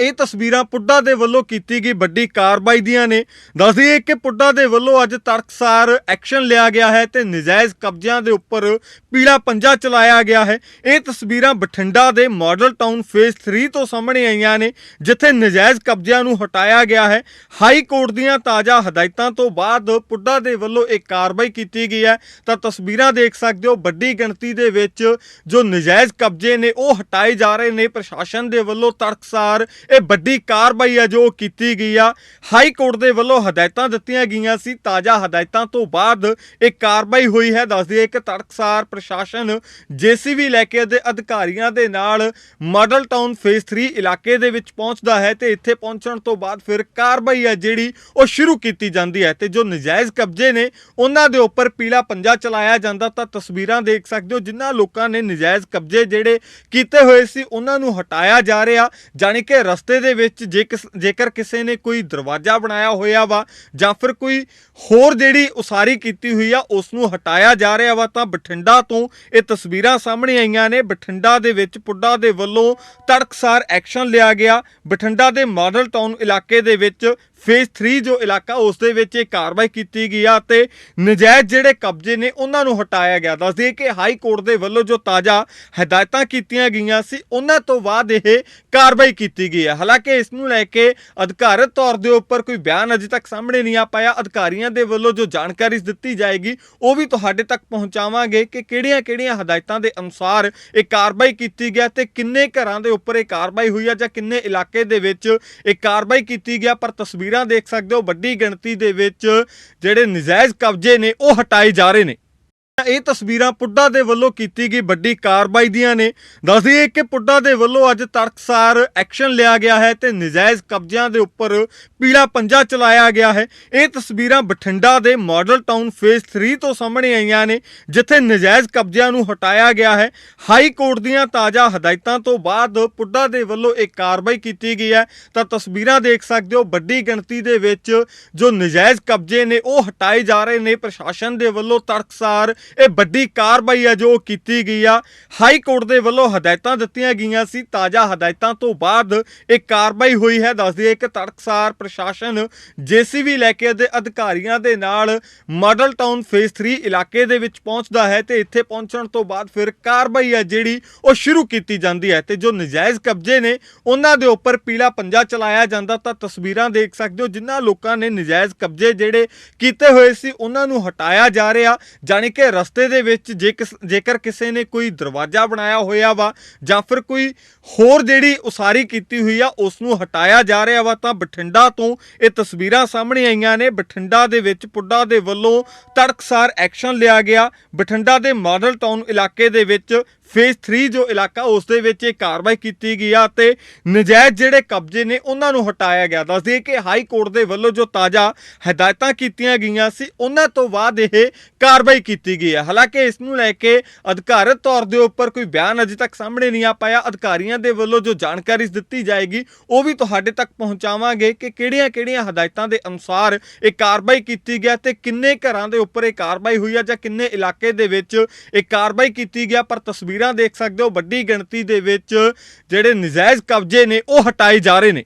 ਇਹ ਤਸਵੀਰਾਂ ਪੁੱਡਾ ਦੇ ਵੱਲੋਂ ਕੀਤੀ ਗਈ ਵੱਡੀ ਕਾਰਵਾਈ ਦੀਆਂ ਨੇ। ਦੱਸਦੀਏ ਕਿ ਪੁੱਡਾ ਦੇ ਵੱਲੋਂ ਅੱਜ ਤਰਕਸਾਰ ਐਕਸ਼ਨ ਲਿਆ ਗਿਆ ਹੈ ਤੇ ਨਜਾਇਜ਼ ਕਬਜ਼ਿਆਂ ਦੇ ਉੱਪਰ ਪੀਲਾ ਪੰਜਾ ਚਲਾਇਆ ਗਿਆ ਹੈ। ਇਹ ਤਸਵੀਰਾਂ ਬਠਿੰਡਾ ਦੇ ਮਾਡਲ ਟਾਊਨ ਫੇਸ 3 ਤੋਂ ਸਾਹਮਣੇ ਆਈਆਂ ਨੇ, ਜਿੱਥੇ ਨਜਾਇਜ਼ ਕਬਜ਼ਿਆਂ ਨੂੰ ਹਟਾਇਆ ਗਿਆ ਹੈ। ਹਾਈ ਕੋਰਟ ਦੀਆਂ ਤਾਜ਼ਾ ਹਦਾਇਤਾਂ ਤੋਂ ਬਾਅਦ ਪੁੱਡਾ ਦੇ ਵੱਲੋਂ ਇਹ ਕਾਰਵਾਈ ਕੀਤੀ ਗਈ ਹੈ। ਤਾਂ ਤਸਵੀਰਾਂ ਦੇਖ ਸਕਦੇ ਹੋ ਵੱਡੀ ਗਿਣਤੀ ਦੇ ਵਿੱਚ ਜੋ ਨਜਾਇਜ਼ ਕਬਜ਼ੇ ਨੇ, ਉਹ ਹਟਾਏ ਜਾ ਰਹੇ ਨੇ। ਪ੍ਰਸ਼ਾਸਨ ਦੇ ਵੱਲੋਂ ਤਰਕਸਾਰ ਇਹ ਵੱਡੀ ਕਾਰਵਾਈ ਹੈ ਜੋ ਕੀਤੀ ਗਈ ਆ। ਹਾਈ ਕੋਰਟ ਦੇ ਵੱਲੋਂ ਹਦਾਇਤਾਂ ਦਿੱਤੀਆਂ ਗਈਆਂ ਸੀ। ਤਾਜ਼ਾ ਹਦਾਇਤਾਂ ਤੋਂ ਬਾਅਦ ਇਹ ਕਾਰਵਾਈ ਹੋਈ ਹੈ। ਦੱਸਦੀ ਦਈਏ ਕਿ ਤੜਕਸਾਰ ਪ੍ਰਸ਼ਾਸਨ ਜੀਸੀਬੀ ਲੈ ਕੇ ਦੇ ਅਧਿਕਾਰੀਆਂ ਦੇ ਨਾਲ ਮਾਡਲ ਟਾਊਨ ਫੇਸ 3 ਇਲਾਕੇ ਦੇ ਵਿੱਚ ਪਹੁੰਚਦਾ ਹੈ ਤੇ ਇੱਥੇ ਪਹੁੰਚਣ ਤੋਂ ਬਾਅਦ ਫਿਰ ਕਾਰਵਾਈ ਹੈ ਜਿਹੜੀ ਉਹ ਸ਼ੁਰੂ ਕੀਤੀ ਜਾਂਦੀ ਹੈ ਤੇ ਜੋ ਨਜਾਇਜ਼ ਕਬਜ਼ੇ ਨੇ, ਉਹਨਾਂ ਦੇ ਉੱਪਰ ਪੀਲਾ ਪੰਜਾ ਚਲਾਇਆ ਜਾਂਦਾ ਤਾਂ ਤਸਵੀਰਾਂ ਦੇਖ ਸਕਦੇ ਹੋ ਜਿਨ੍ਹਾਂ ਲੋਕਾਂ ਨੇ ਨਜਾਇਜ਼ ਕਬਜ਼ੇ ਜਿਹੜੇ ਕੀਤੇ ਹੋਏ ਸੀ, ਉਹਨਾਂ ਨੂੰ ਹਟਾਇਆ ਜਾ ਰਿਹਾ। ਜਾਣੀ ਕਿ ਰਸਤੇ ਦੇ ਵਿੱਚ ਜੇ ਕਿਸ- ਜੇਕਰ ਕਿਸੇ ਨੇ ਕੋਈ ਦਰਵਾਜ਼ਾ ਬਣਾਇਆ ਹੋਇਆ ਵਾ ਜਾਂ ਫਿਰ ਕੋਈ ਹੋਰ ਜਿਹੜੀ ਉਸਾਰੀ ਕੀਤੀ ਹੋਈ ਆ ਉਸ ਨੂੰ ਹਟਾਇਆ ਜਾ ਰਿਹਾ ਵਾ, ਤਾਂ ਬਠਿੰਡਾ ਤੋਂ ਇਹ ਤਸਵੀਰਾਂ ਸਾਹਮਣੇ ਆਈਆਂ ਨੇ। ਬਠਿੰਡਾ ਦੇ ਵਿੱਚ ਪੁੱਡਾ ਦੇ ਵੱਲੋਂ ਤੜਕਸਾਰ ਐਕਸ਼ਨ ਲਿਆ ਗਿਆ। ਬਠਿੰਡਾ ਦੇ ਮਾਡਲ ਟਾਊਨ ਇਲਾਕੇ ਦੇ ਵਿੱਚ ਫੇਸ 3 ਜੋ ਇਲਾਕਾ, ਉਸ ਦੇ ਵਿੱਚ ਇਹ ਕਾਰਵਾਈ ਕੀਤੀ ਗਈ ਆ ਤੇ ਨਜਾਇਜ਼ ਜਿਹੜੇ ਕਬਜ਼ੇ ਨੇ, ਉਹਨਾਂ ਨੂੰ ਹਟਾਇਆ ਗਿਆ। ਦੱਸ ਕਿ ਹਾਈ ਕੋਰਟ ਦੇ ਵੱਲੋਂ ਜੋ ਤਾਜ਼ਾ ਹਦਾਇਤਾਂ ਕੀਤੀਆਂ ਗਈਆਂ ਸੀ, ਉਹਨਾਂ ਤੋਂ ਬਾਅਦ ਇਹ ਕਾਰਵਾਈ ਕੀਤੀ ਗਈ ਹੈ ਹਾਲਾਂਕਿ ਇਸ ਨੂੰ ਲੈ ਕੇ ਅਧਿਕਾਰਤ ਤੌਰ ਦੇ ਉੱਪਰ ਕੋਈ ਬਿਆਨ ਅਜੇ ਤੱਕ ਸਾਹਮਣੇ ਨਹੀਂ ਆ ਪਾਇਆ। ਅਧਿਕਾਰੀਆਂ ਦੇ ਵੱਲੋਂ ਜੋ ਜਾਣਕਾਰੀ ਦਿੱਤੀ ਜਾਏਗੀ, ਉਹ ਵੀ ਤੁਹਾਡੇ ਤੱਕ ਪਹੁੰਚਾਵਾਂਗੇ ਕਿ ਕਿਹੜੀਆਂ-ਕਿਹੜੀਆਂ ਹਦਾਇਤਾਂ ਦੇ ਅਨੁਸਾਰ ਇਹ ਕਾਰਵਾਈ ਕੀਤੀ ਗਿਆ ਤੇ ਕਿੰਨੇ ਘਰਾਂ ਦੇ ਉੱਪਰ ਇਹ ਕਾਰਵਾਈ ਹੋਈ ਆ ਜਾਂ ਕਿੰਨੇ ਇਲਾਕੇ ਦੇ ਵਿੱਚ ਇਹ ਕਾਰਵਾਈ ਕੀਤੀ ਗਿਆ, ਪਰ ਤਸਵੀਰ ਦੇਖ ਸਕਦੇ ਹੋ ਵੱਡੀ ਗਿਣਤੀ ਦੇ ਵਿੱਚ ਜਿਹੜੇ ਨਜਾਇਜ਼ ਕਬਜ਼ੇ ਨੇ ਉਹ ਹਟਾਏ ਜਾ ਰਹੇ ਨੇ। ਇਹ ਤਸਵੀਰਾਂ ਪੁੱਡਾ ਦੇ ਵੱਲੋਂ ਕੀਤੀ ਗਈ ਵੱਡੀ ਕਾਰਵਾਈ ਦੀਆਂ ਨੇ। ਦੱਸਦੀਏ ਕਿ ਪੁੱਡਾ ਦੇ ਵੱਲੋਂ ਅੱਜ ਤਰਕਸਾਰ ਐਕਸ਼ਨ ਲਿਆ ਗਿਆ ਹੈ ਤੇ ਨਜਾਇਜ਼ ਕਬਜ਼ਿਆਂ ਦੇ ਉੱਪਰ ਪੀਲਾ ਪੰਜਾ ਚਲਾਇਆ ਗਿਆ ਹੈ। ਇਹ ਤਸਵੀਰਾਂ ਬਠਿੰਡਾ ਦੇ ਮਾਡਲ ਟਾਊਨ ਫੇਸ 3 ਤੋਂ ਸਾਹਮਣੇ ਆਈਆਂ ਨੇ, ਜਿੱਥੇ ਨਜਾਇਜ਼ ਕਬਜ਼ਿਆਂ ਨੂੰ ਹਟਾਇਆ ਗਿਆ ਹੈ। ਹਾਈ ਕੋਰਟ ਦੀਆਂ ਤਾਜ਼ਾ ਹਦਾਇਤਾਂ ਤੋਂ ਬਾਅਦ ਪੁੱਡਾ ਦੇ ਵੱਲੋਂ ਇਹ ਕਾਰਵਾਈ ਕੀਤੀ ਗਈ ਹੈ। ਤਾਂ ਤਸਵੀਰਾਂ ਦੇਖ ਸਕਦੇ ਹੋ, ਵੱਡੀ ਗਿਣਤੀ ਦੇ ਵਿੱਚ ਜੋ ਨਜਾਇਜ਼ ਕਬਜ਼ੇ ਨੇ, ਉਹ ਹਟਾਏ ਜਾ ਰਹੇ ਨੇ। ਪ੍ਰਸ਼ਾਸਨ ਦੇ ਵੱਲੋਂ ਤਰਕਸਾਰ ਇਹ ਵੱਡੀ ਕਾਰਵਾਈ ਹੈ ਜੋ ਕੀਤੀ ਗਈ ਆ। ਹਾਈ ਕੋਰਟ ਦੇ ਵੱਲੋਂ ਹਦਾਇਤਾਂ ਦਿੱਤੀਆਂ ਗਈਆਂ ਸੀ। ਤਾਜ਼ਾ ਹਦਾਇਤਾਂ ਤੋਂ ਬਾਅਦ ਇਹ ਕਾਰਵਾਈ ਹੋਈ ਹੈ। ਦੱਸਦੀ ਦਈਏ ਕਿ ਤੜਕਸਾਰ ਪ੍ਰਸ਼ਾਸਨ ਜੀਸੀਬੀ ਲੈ ਕੇ ਦੇ ਅਧਿਕਾਰੀਆਂ ਦੇ ਨਾਲ ਮਾਡਲ ਟਾਊਨ ਫੇਸ 3 ਇਲਾਕੇ ਦੇ ਵਿੱਚ ਪਹੁੰਚਦਾ ਹੈ ਤੇ ਇੱਥੇ ਪਹੁੰਚਣ ਤੋਂ ਬਾਅਦ ਫਿਰ ਕਾਰਵਾਈ ਹੈ ਜਿਹੜੀ ਉਹ ਸ਼ੁਰੂ ਕੀਤੀ ਜਾਂਦੀ ਹੈ ਤੇ ਜੋ ਨਜਾਇਜ਼ ਕਬਜ਼ੇ ਨੇ ਉਹਨਾਂ ਦੇ ਉੱਪਰ ਪੀਲਾ ਪੰਜਾ ਚਲਾਇਆ ਜਾਂਦਾ ਤਾਂ ਤਸਵੀਰਾਂ ਦੇਖ ਸਕਦੇ ਹੋ ਜਿਨ੍ਹਾਂ ਲੋਕਾਂ ਨੇ ਨਜਾਇਜ਼ ਕਬਜ਼ੇ ਜਿਹੜੇ ਕੀਤੇ ਹੋਏ ਸੀ ਉਹਨਾਂ ਨੂੰ ਹਟਾਇਆ ਜਾ ਰਿਹਾ। ਜਾਣੀ ਕਿ ਰਸਤੇ ਦੇ ਵਿੱਚ ਜੇ ਕਿਸ- ਜੇਕਰ ਕਿਸੇ ਨੇ ਕੋਈ ਦਰਵਾਜ਼ਾ ਬਣਾਇਆ ਹੋਇਆ ਵਾ ਜਾਂ ਫਿਰ ਕੋਈ ਹੋਰ ਜਿਹੜੀ ਉਸਾਰੀ ਕੀਤੀ ਹੋਈ ਆ ਉਸ ਨੂੰ ਹਟਾਇਆ ਜਾ ਰਿਹਾ ਵਾ, ਤਾਂ ਬਠਿੰਡਾ ਤੋਂ ਇਹ ਤਸਵੀਰਾਂ ਸਾਹਮਣੇ ਆਈਆਂ ਨੇ। ਬਠਿੰਡਾ ਦੇ ਵਿੱਚ ਪੁੱਡਾ ਦੇ ਵੱਲੋਂ ਤੜਕਸਾਰ ਐਕਸ਼ਨ ਲਿਆ ਗਿਆ। ਬਠਿੰਡਾ ਦੇ ਮਾਡਲ ਟਾਊਨ ਇਲਾਕੇ ਦੇ ਵਿੱਚ ਫੇਸ 3 ਜੋ ਇਲਾਕਾ ਉਸ ਦੇ ਵਿੱਚ ਇਹ ਕਾਰਵਾਈ ਕੀਤੀ ਗਈ ਆ ਤੇ ਨਜਾਇਜ਼ ਜਿਹੜੇ ਕਬਜ਼ੇ ਨੇ ਉਹਨਾਂ ਨੂੰ ਹਟਾਇਆ ਗਿਆ। ਦੱਸ ਕਿ ਹਾਈ ਕੋਰਟ ਦੇ ਵੱਲੋਂ ਜੋ ਤਾਜ਼ਾ ਹਦਾਇਤਾਂ ਕੀਤੀਆਂ ਗਈਆਂ ਸੀ, ਉਹਨਾਂ ਤੋਂ ਬਾਅਦ ਇਹ ਕਾਰਵਾਈ ਕੀਤੀ ਗਈ ਹੈ ਹਾਲਾਂਕਿ ਇਸ ਨੂੰ ਲੈ ਕੇ ਅਧਿਕਾਰਤ ਤੌਰ ਦੇ ਉੱਪਰ ਕੋਈ ਬਿਆਨ ਅਜੇ ਤੱਕ ਸਾਹਮਣੇ ਨਹੀਂ ਆ ਪਾਇਆ। ਅਧਿਕਾਰੀਆਂ ਦੇ ਵੱਲੋਂ ਜੋ ਜਾਣਕਾਰੀ ਦਿੱਤੀ ਜਾਏਗੀ, ਉਹ ਵੀ ਤੁਹਾਡੇ ਤੱਕ ਪਹੁੰਚਾਵਾਂਗੇ ਕਿ ਕਿਹੜੀਆਂ-ਕਿਹੜੀਆਂ ਹਦਾਇਤਾਂ ਦੇ ਅਨੁਸਾਰ ਇਹ ਕਾਰਵਾਈ ਕੀਤੀ ਗਿਆ ਤੇ ਕਿੰਨੇ ਘਰਾਂ ਦੇ ਉੱਪਰ ਇਹ ਕਾਰਵਾਈ ਹੋਈ ਆ ਜਾਂ ਕਿੰਨੇ ਇਲਾਕੇ ਦੇ ਵਿੱਚ ਇਹ ਕਾਰਵਾਈ ਕੀਤੀ ਗਿਆ, ਪਰ ਤਸਵੀਰ ਤਸਵੀਰਾਂ ਦੇਖ ਸਕਦੇ ਹੋ ਵੱਡੀ ਗਿਣਤੀ ਦੇ ਵਿੱਚ ਜਿਹੜੇ ਨਜਾਇਜ਼ ਕਬਜ਼ੇ ਨੇ ਉਹ ਹਟਾਏ ਜਾ ਰਹੇ ਨੇ।